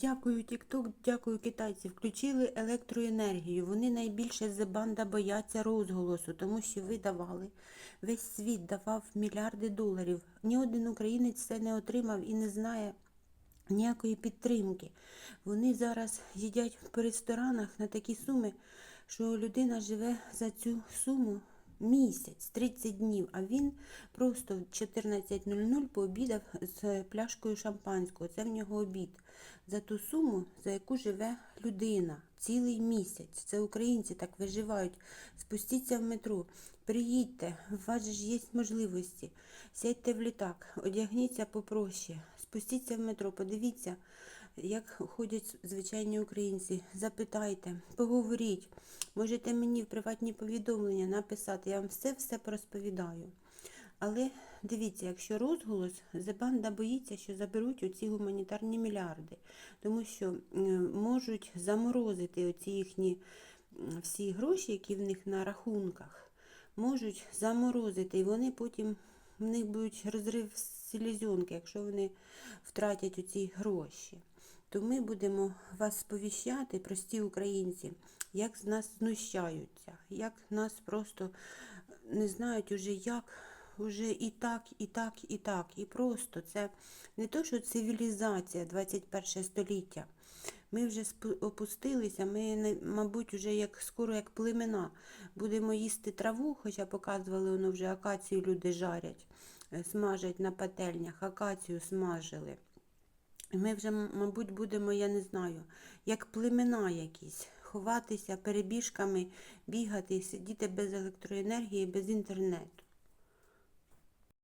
Дякую, Тікток, дякую китайці. Включили електроенергію. Вони найбільше з банда бояться розголосу, тому що ви давали. Весь світ давав мільярди доларів. Ні один українець це не отримав і не знає ніякої підтримки. Вони зараз їдять по ресторанах на такі суми, що людина живе за цю суму місяць, 30 днів, а він просто в 14.00 пообідав з пляшкою шампанського. Це в нього обід. За ту суму, за яку живе людина цілий місяць. Це українці так виживають. Спустіться в метро, приїдьте, у вас ж є можливості. Сядьте в літак, одягніться попроще, спустіться в метро, подивіться, як ходять звичайні українці. Запитайте, поговоріть. Можете мені в приватні повідомлення написати, я вам все-все порозповідаю. Але дивіться, якщо розголос, Зебанда боїться, що заберуть оці гуманітарні мільярди, тому що можуть заморозити оці їхні всі гроші, які в них на рахунках, можуть заморозити, і вони потім в них будуть розрив селезенки, якщо вони втратять оці гроші. То ми будемо вас сповіщати, прості українці, як з нас знущаються, як нас просто не знають уже як, уже і так, і так, і так. І просто це не то, що цивілізація 21 століття. Ми вже опустилися, ми, мабуть, вже як скоро як племена. Будемо їсти траву, хоча показували, воно вже акацію люди жарять, е, смажать на пательнях, акацію смажили. Ми вже, мабуть, будемо, я не знаю, як племена якісь, ховатися перебіжками, бігати, сидіти без електроенергії, без інтернету.